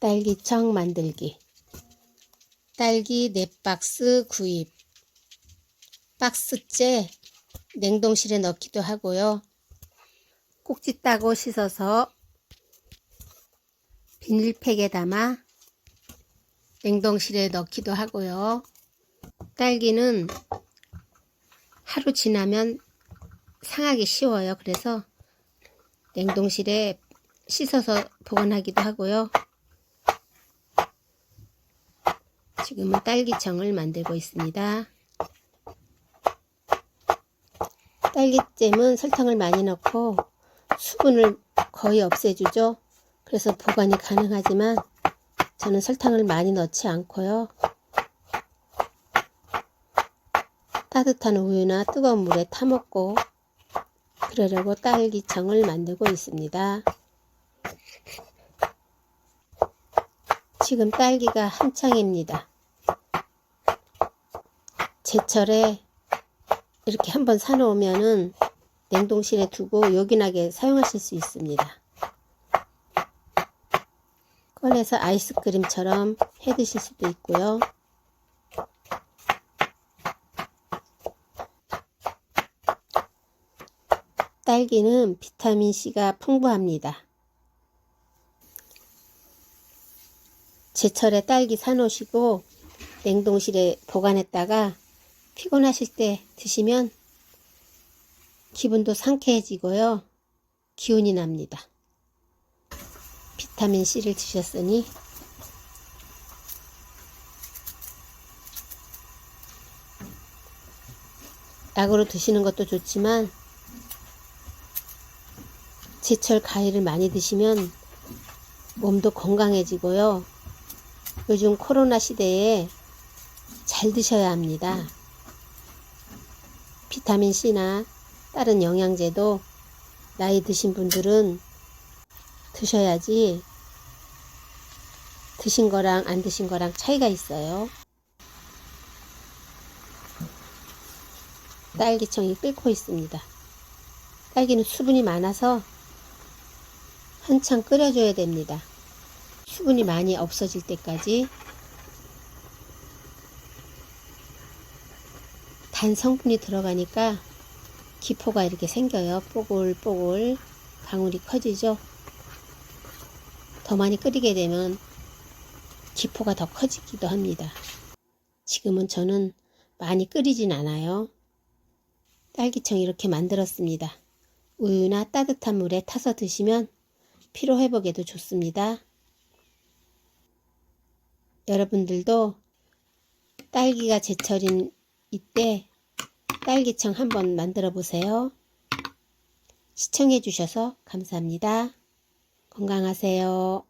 딸기청 만들기 딸기 4박스 구입 박스째 냉동실에 넣기도 하고요. 꼭지 따고 씻어서 비닐팩에 담아 냉동실에 넣기도 하고요. 딸기는 하루 지나면 상하기 쉬워요. 그래서 냉동실에 씻어서 보관하기도 하고요. 지금은 딸기청을 만들고 있습니다. 딸기잼은 설탕을 많이 넣고 수분을 거의 없애주죠. 그래서 보관이 가능하지만 저는 설탕을 많이 넣지 않고요. 따뜻한 우유나 뜨거운 물에 타먹고 그러려고 딸기청을 만들고 있습니다. 지금 딸기가 한창입니다. 제철에 이렇게 한번 사놓으면은 냉동실에 두고 요긴하게 사용하실 수 있습니다. 꺼내서 아이스크림처럼 해 드실 수도 있고요. 딸기는 비타민C가 풍부합니다. 제철에 딸기 사놓으시고 냉동실에 보관했다가 피곤하실 때 드시면 기분도 상쾌해지고요. 기운이 납니다. 비타민C를 드셨으니 약으로 드시는 것도 좋지만 제철 과일을 많이 드시면 몸도 건강해지고요. 요즘 코로나 시대에 잘 드셔야 합니다. 비타민C나 다른 영양제도 나이 드신 분들은 드셔야지 드신 거랑 안 드신 거랑 차이가 있어요. 딸기청이 끓고 있습니다. 딸기는 수분이 많아서 한참 끓여줘야 됩니다. 수분이 많이 없어질 때까지 단 성분이 들어가니까 기포가 이렇게 생겨요. 뽀글뽀글 방울이 커지죠. 더 많이 끓이게 되면 기포가 더 커지기도 합니다. 지금은 저는 많이 끓이진 않아요. 딸기청 이렇게 만들었습니다. 우유나 따뜻한 물에 타서 드시면 피로 회복에도 좋습니다. 여러분들도 딸기가 제철인 이때 딸기청 한번 만들어 보세요. 시청해 주셔서 감사합니다. 건강하세요.